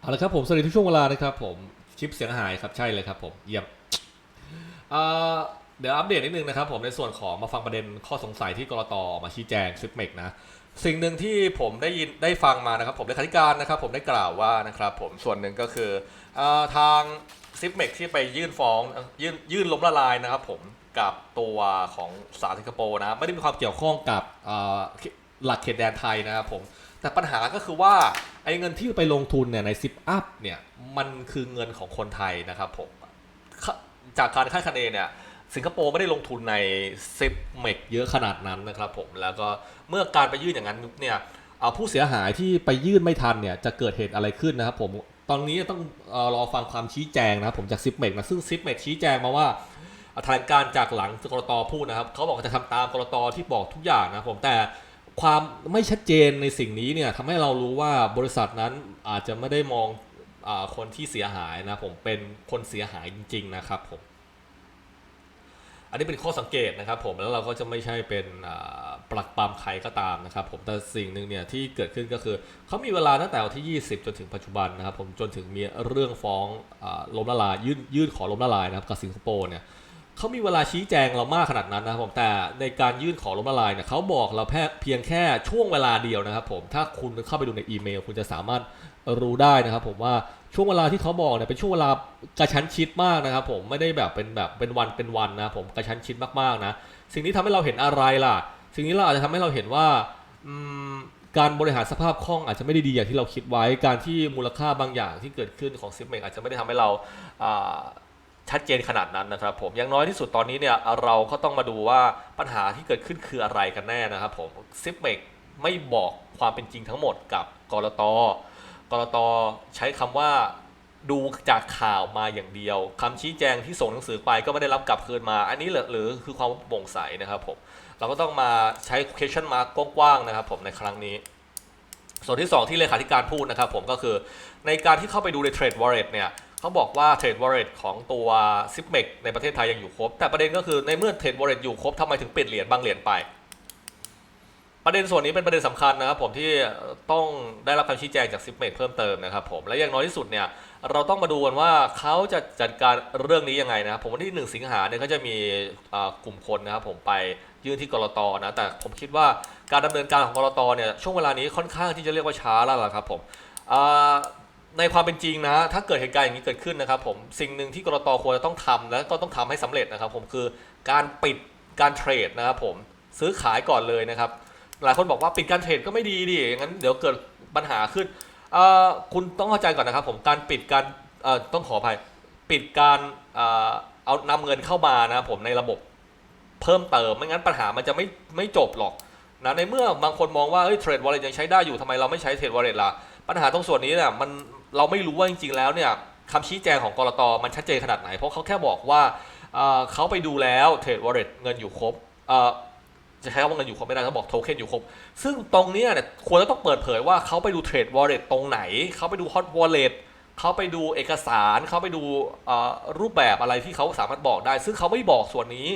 เอาละครับผมสวัสดีทุกช่วงเวลานะครับผมชิปเสียงหายครับใช่เลยครับผมเยี่ยมเอ่อเดี๋ยวอัปเดตนิดนึงนะครับผมในส่วนของมาฟังประเด็นข้อสงสัยที่กรตออกมาชี้แจงซิปเมกนะสิ่งหนึ่งที่ผมได้ยินได้ฟังมานะครับผมเลขาธิการนะครับผมได้กล่าวว่านะครับผมส่วนหนึ่งก็คืออทางซิปเมกที่ไปยื่นฟ้องยื่นยื่นล้มละลายนะครับผมกับตัวของศาลสิงคโปร์นะไม่ได้มีความเกี่ยวข้องกับหลักเขตแดนไทยนะครับผม แต่ปัญหาก็คือว่าไอ้เงินที่ไปลงทุนเนี่ยในซิปอัพเนี่ยมันคือเงินของคนไทยนะครับผมจากการคาดคะเนเนี่ยสิงคโปร์ไม่ได้ลงทุนในซิปเมกเยอะขนาดนั้นนะครับผมแล้วก็เมื่อการไปยื่นอย่างนั้นเนี่ยเอาผู้เสียหายที่ไปยื่นไม่ทันเนี่ยจะเกิดเหตุอะไรขึ้นนะครับผมตอนนี้ต้องรอฟังความชี้แจงนะครับผมจากซิปเมกนะซึ่งซิปเมกชี้แจงมาว่าแถลงการจากหลังกรตพูดนะครับเขาบอกจะทำตามกรตที่บอกทุกอย่างนะผมแต่ ความไม่ชัดเจนในสิ่งนี้เนี่ยทำให้เรารู้ว่าบริษัทนั้นอาจจะไม่ได้มองอคนที่เสียหายนะผมเป็นคนเสียหายจริง ๆ นะครับผมอันนี้เป็นข้อสังเกตนะครับผมแล้วเราก็จะไม่ใช่เป็นปลักปามใครก็ตามนะครับผมแต่สิ่งหนึ่งเนี่ยที่เกิดขึ้นก็คือเขามีเวลาตั้งแต่วันที่ 20 จนถึงปัจจุบันนะครับผมจนถึงมีเรื่องฟ้องอล้มละลายยื่นยื่นขอล้มละลายนะครับกับสิงคโปร์เนี่ย เขามีเวลาชี้แจงเรามากขนาดนั้นนะครับผมแต่ในการยื่นขอล้มละลายเนี่ยเขาบอกเราแค่เพียงแค่ช่วงเวลาเดียวนะครับผมถ้าคุณเข้าไปดูในอีเมล คุณจะสามารถรู้ได้นะครับผมว่าช่วงเวลาที่เขาบอกเนี่ยเป็นช่วงเวลากระชั้นชิดมากนะครับผมไม่ได้แบบเป็นแบบเป็นวันเป็นวันนะผมกระชั้นชิดมากๆนะสิ่งนี้ทำให้เราเห็นอะไรล่ะ สิ่งนี้เราอาจจะทำให้เราเห็นว่าการบริหารสภาพคล่องอาจจะไม่ได้ดีอย่างที่เราคิดไว้ การที่มูลค่าบางอย่างที่เกิดขึ้นของซิปเมกอาจจะไม่ได้ทำให้เรา ชัดเจนขนาดนั้นนะครับผมอย่างน้อยที่สุดตอนนี้เนี่ยเราก็ต้องมาดูว่าปัญหาที่เกิดขึ้นคืออะไรกันแน่นะครับผมซิปเมกไม่บอกความเป็นจริงทั้งหมดกับกรตกรตใช้คำว่าดูจากข่าวมาอย่างเดียวคำชี้แจงที่ส่งหนังสือไปก็ไม่ได้รับกลับคืนมา อันนี้หรอหรือคือความโปร่งใสนะครับผมเราก็ต้องมาใช้ question mark กว้างๆนะครับผมในครั้งนี้ ส่วนที่ 2 ที่เลขาธิการพูดนะครับผมก็คือในการที่เข้าไปดูใน Trade Wallet เนี่ย เขาบอกว่า Trade Wallet ของตัว z i p m e x ในประเทศไทยยังอยู่ครบ แต่ประเด็นก็คือในเมื่อ Trade Wallet อยู่ครบทำไมถึงปิดเหรียญบางเหรียญไป ประเด็นส่วนนี้เป็นประเด็นสำคัญนะครับผมที่ต้องได้รับคำชี้แจงจาก z i p m e x เพิ่มเติมนะครับผมและอย่างน้อยที่สุดเนี่ยเราต้องมาดูกันว่าเขาจะจัดการเรื่องนี้ยังไงนะครับผมวันที่ 1 สิงหาเนี่ยเขาจะมีกลุ่มคนนะครับผมไปยื่นที่กรตนะแต่ผมคิดว่าการดำเนินการของกรตเนี่ยช่วงเวลานี้ค่อนข้างที่จะเรียกว่าช้าแล้วล่ะครับผมอ่า ในความเป็นจริงนะ ถ้าเกิดเหตุการณ์อย่างนี้เกิดขึ้นนะครับผมสิ่งหนึ่งที่กรตควรจะต้องทำและก็ต้องทำให้สำเร็จนะครับผมคือการปิดการเทรดนะครับผมซื้อขายก่อนเลยนะครับ หลายคนบอกว่าปิดการเทรดก็ไม่ดีดิงั้นเดี๋ยวเกิดปัญหาขึ้นคุณต้องเข้าใจก่อนนะครับผมการปิดการต้องขออภัยปิดการเอ่อเอานำเงินเข้ามานะครับผมในระบบเพิ่มเติมไม่งั้นปัญหามันจะไม่ไม่จบหรอกนะในเมื่อบางคนมองว่าเฮ้ยเทรดวอลเล็ตยังใช้ได้อยู่ทำไมเราไม่ใช้เทรดวอลเล็ตล่ะปัญหาตรงส่วนนี้เนี่ยมัน เราไม่รู้ว่าจริง ๆ แล้วเนี่ยคำชี้แจงของกรตมันชัดเจนขนาดไหน เพราะเขาแค่บอกว่าเเขาไปดูแล้วเทรดวอลเล็ตเงินอยู่ครบจะใช้คำว่าเงินอยู่ครบไม่ได้เขาบอกโทเค็นอยู่ครบ ซึ่งตรงนี้เนี่ยควรจะต้องเปิดเผยว่าเขาไปดูเทรดวอลเล็ตตรงไหน เขาไปดูฮอตวอลเล็ตเขาไปดูเอกสาร เขาไปดูรูปแบบอะไรที่เขาสามารถบอกได้ ซึ่งเขาไม่บอกส่วนนี้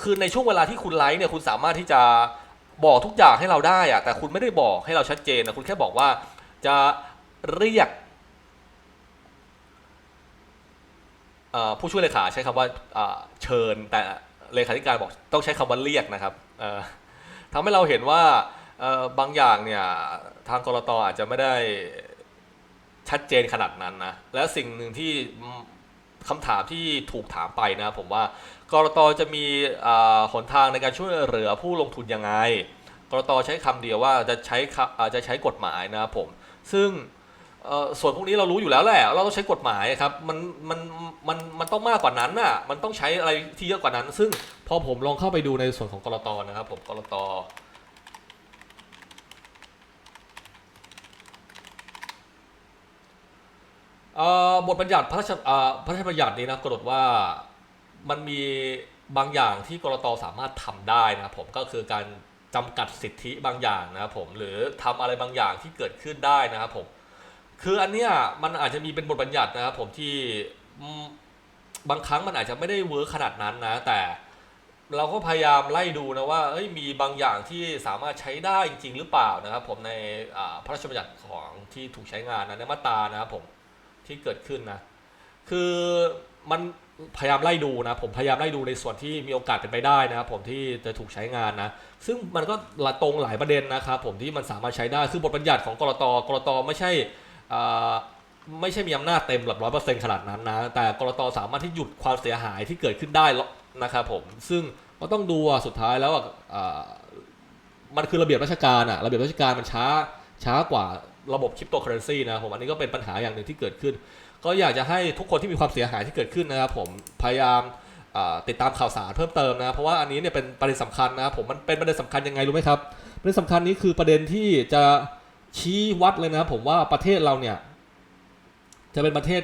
คือในช่วงเวลาที่คุณไลฟ์เนี่ยคุณสามารถที่จะบอกทุกอย่างให้เราได้อะแต่คุณไม่ได้บอกให้เราชัดเจนนะคุณแค่บอกว่าจะเรียกเอ่อ ผู้ช่วยเลขาใช้คำว่าเชิญ แต่เลขาธิการบอกต้องใช้คำว่าเรียกนะครับเอ่อทำให้เราเห็นว่าบางอย่างเนี่ยทางกรตอาจจะไม่ได้ชัดเจนขนาดนั้นนะและสิ่งหนึ่งที่คำถามที่ถูกถามไปนะผมว่ากรตจะมีหนทางในการช่วยเหลือผู้ลงทุนยังไงกรตใช้คำเดียวว่าจะใช้จะใช้กฎหมายนะครับผมซึ่ง ส่วนพวกนี้เรารู้อยู่แล้วแหละ เราต้องใช้กฎหมายครับ มันมันมันมันต้องมากกว่านั้นน่ะ มันต้องใช้อะไรที่เยอะกว่านั้น ซึ่งพอผมลองเข้าไปดูในส่วนของกรตนะครับ ผมกรตบทบัญญัติพระราชพระราชบัญญัตินี้นะกำหนดว่ามันมีบางอย่างที่กรตสามารถทำได้นะครับผมก็คือการจำกัดสิทธิบางอย่างนะครับผมหรือทำอะไรบางอย่างที่เกิดขึ้นได้นะครับผม คืออันเนี้ยมันอาจจะมีเป็นบทบัญญัตินะครับผมที่บางครั้งมันอาจจะไม่ได้เวิร์คขนาดนั้นนะ แต่เราก็พยายามไล่ดูนะว่าเอ้ยมีบางอย่างที่สามารถใช้ได้จริง ๆ หรือเปล่านะครับ ผมในพระราชบัญญัติของที่ถูกใช้งานนะในมาตรานะครับผมที่เกิดขึ้นนะ คือมันพยายามไล่ดูนะ ผมพยายามไล่ดูในส่วนที่มีโอกาสเป็นไปได้นะครับผมที่จะถูกใช้งานนะ ซึ่งมันก็ตรงหลายประเด็นนะครับผมที่มันสามารถใช้ได้คือบทบัญญัติของกรตกรตไม่ใช่ ไม่ใช่มีอำนาจเต็มแบบร้อยเปอร์เซ็นต์ขนาดนั้นนะ แต่กรตสามารถที่หยุดความเสียหายที่เกิดขึ้นได้นะครับผม ซึ่งก็ต้องดูสุดท้ายแล้วมันคือระเบียบราชการอะระเบียบราชการมันช้าช้ากว่าระบบคริปโตเคอเรนซีนะผมอันนี้ก็เป็นปัญหาอย่างหนึ่งที่เกิดขึ้น ก็อยากจะให้ทุกคนที่มีความเสียหายที่เกิดขึ้นนะครับผมพยายามติดตามข่าวสารเพิ่มเติมนะเพราะว่าอันนี้เนี่ยเป็นประเด็นสำคัญนะผมมันเป็นประเด็นสำคัญยังไงรู้ไหมครับประเด็นสำคัญนี้คือประเด็นที่จะ ชี้วัดเลยนะครับผมว่าประเทศเราเนี่ยจะเป็นประเทศ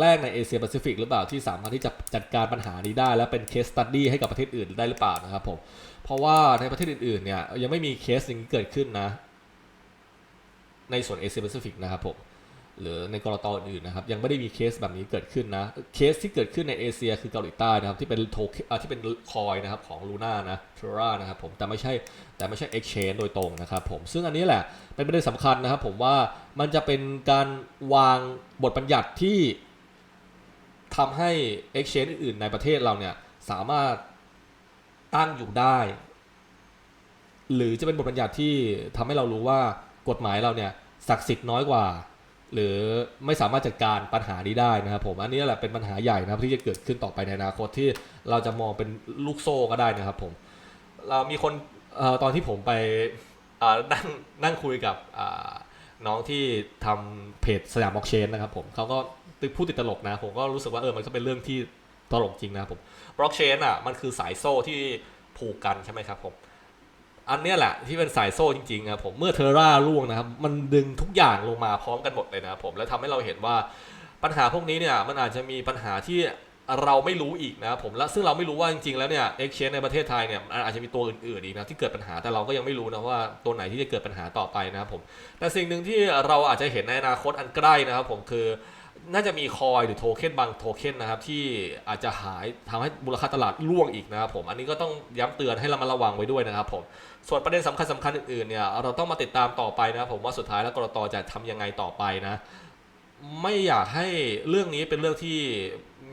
แรกในเอเชียแปซิฟิกหรือเปล่าที่สามารถที่จะจัดการปัญหานี้ได้ และเป็นเคสตัดดี้ให้กับประเทศอื่นได้หรือเปล่านะครับผมเพราะว่าในประเทศอื่นๆเนี่ยยังไม่มีเคสอย่างนี้เกิดขึ้นนะ ในส่วนเอเชียแปซิฟิกนะครับผม หรือในกรตอื่นนะครับยังไม่ได้มีเคสแบบนี้เกิดขึ้นนะเคสที่เกิดขึ้นในเอเชียคือเกาหลีใต้นะครับที่เป็นโทเอ่อที่เป็นคอยนะครับของลูน่านะทรานะครับผมแต่ไม่ใช่แต่ไม่ใช่ Exchange โดยตรงนะครับผมซึ่งอันนี้แหละเป็นประเด็นสำคัญนะครับผมว่ามันจะเป็นการวางบทบัญญัติที่ทำให้ Exchange อื่นๆในประเทศเราเนี่ยสามารถตั้งอยู่ได้ หรือจะเป็นบทบัญญัติที่ทำให้เรารู้ว่ากฎหมายเราเนี่ยศักดิ์สิทธิ์น้อยกว่า หรือไม่สามารถจัดการปัญหานี้ได้นะครับผมอันนี้แหละเป็นปัญหาใหญ่นะครับที่จะเกิดขึ้นต่อไปในอนาคตที่เราจะมองเป็นลูกโซ่ก็ได้นะครับผมเรามีคนอตอนที่ผมไปนั่งนั่งคุยกับน้องที่ทำเพจสยามบล็อกเชนนะครับผมเขาก็พูดติดตลกนะผมก็รู้สึกว่าเออมันก็เป็นเรื่องที่ตลกจริงนะครับผมบล็อกเชนอะมันคือสายโซ่ที่ผูกกันใช่ไหมครับผม อันเนี้ยแหละที่เป็นสายโซ่จริงๆครับผมเมื่อเทอร่าล่วงนะครับ มันดึงทุกอย่างลงมาพร้อมกันหมดเลยนะครับผมแล้วทำให้เราเห็นว่าปัญหาพวกนี้เนี่ยมันอาจจะมีปัญหาที่เราไม่รู้อีกนะครับผมและซึ่งเราไม่รู้ว่าจริงๆแล้วเนี่ยเอ็กชแนในประเทศไทยเนี่ยอาจจะมีตัวอื่นๆอีกนะที่เกิดปัญหาแต่เราก็ยังไม่รู้นะว่าตัวไหนที่จะเกิดปัญหาต่อไปนะครับผมแต่สิ่งหนึ่งที่เราอาจจะเห็นในอนาคตอันใกล้นะครับผมคือ น่าจะมีคอยหรือโทเค็นบางโทเค็นนะครับที่อาจจะหายทำให้มูลค่าตลาดร่วงอีกนะครับผมอันนี้ก็ต้องย้ำเตือนให้เรามาระวังไว้ด้วยนะครับผมส่วนประเด็นสำคัญสำคัญอื่นๆเนี่ยเราต้องมาติดตามต่อไปนะครับผมว่าสุดท้ายแล้วกรตจะทำยังไงต่อไปนะ ไม่อยากให้เรื่องนี้เป็นเรื่องที่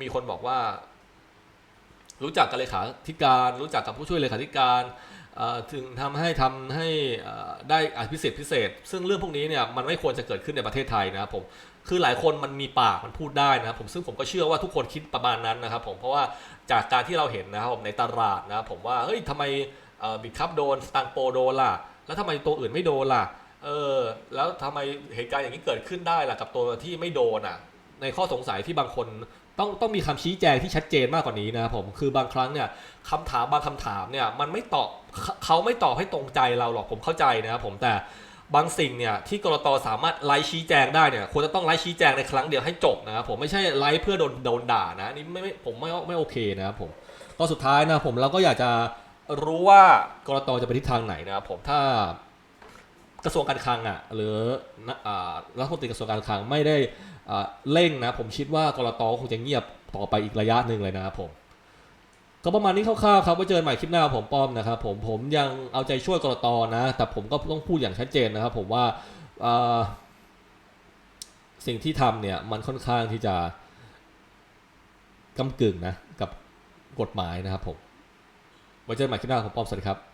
มีคนบอกว่า รู้จักกับเลขาธิการ รู้จักกับผู้ช่วยเลขาธิการถึงทำให้ทำให้ได้อภิสิทธิ์พิเศษ ซึ่งเรื่องพวกนี้เนี่ยมันไม่ควรจะเกิดขึ้นในประเทศไทยนะครับผม คือหลายคนมันมีปากมันพูดได้นะผมซึ่งผมก็เชื่อว่าทุกคนคิดประมาณนั้นนะครับผมเพราะว่าจากการที่เราเห็นนะครับผมในตลาดนะครับผมว่าเฮ้ยทำไมบิคับโดนสตังโปโดนล่ะ แล้วทำไมตัวอื่นไม่โดนล่ะเออแล้วทำไมเหตุการณ์อย่างนี้เกิดขึ้นได้ล่ะกับตัวที่ไม่โดนอะ ในข้อสงสัยที่บางคนต้องต้องมีคำชี้แจงที่ชัดเจนมากกว่านี้นะครับผมคือบางครั้งเนี่ยคำถามบางคำถามเนี่ยมันไม่ตอบเขาไม่ตอบให้ตรงใจเราหรอกผมเข้าใจนะครับผมแต่ บางสิ่งเนี่ยที่กรตสามารถไลฟ์ชี้แจงได้เนี่ยควรจะต้องไลฟ์ชี้แจงในครั้งเดียวให้จบนะครับผมไม่ใช่ไลฟ์เพื่อโดนโดนด่านะนี่ไม่ผมไม่ไม่โอเคนะครับผมก็สุดท้ายนะผมเราก็อยากจะรู้ว่ากรตจะไปทิศทางไหนนะครับผมถ้ากระทรวงการคลังอะหรือรัฐมนตรีกระทรวงการคลังไม่ได้อ่าเร่งนะผมคิดว่ากรตคงจะเงียบต่อไปอีกระยะหนึ่งเลยนะครับผม ก็ประมาณนี้คร่าวๆครับไว้เจอกันใหม่คลิปหน้าผมป้อมนะครับผมผมยังเอาใจช่วยกรตนะ แต่ผมก็ต้องพูดอย่างชัดเจนนะครับ ผมว่าสิ่งที่ทำเนี่ยมันค่อนข้างที่จะกำกึ่งนะกับกฎหมายนะครับผมไว้เจอกันใหม่คลิปหน้าผมป้อมสวัสดีครับ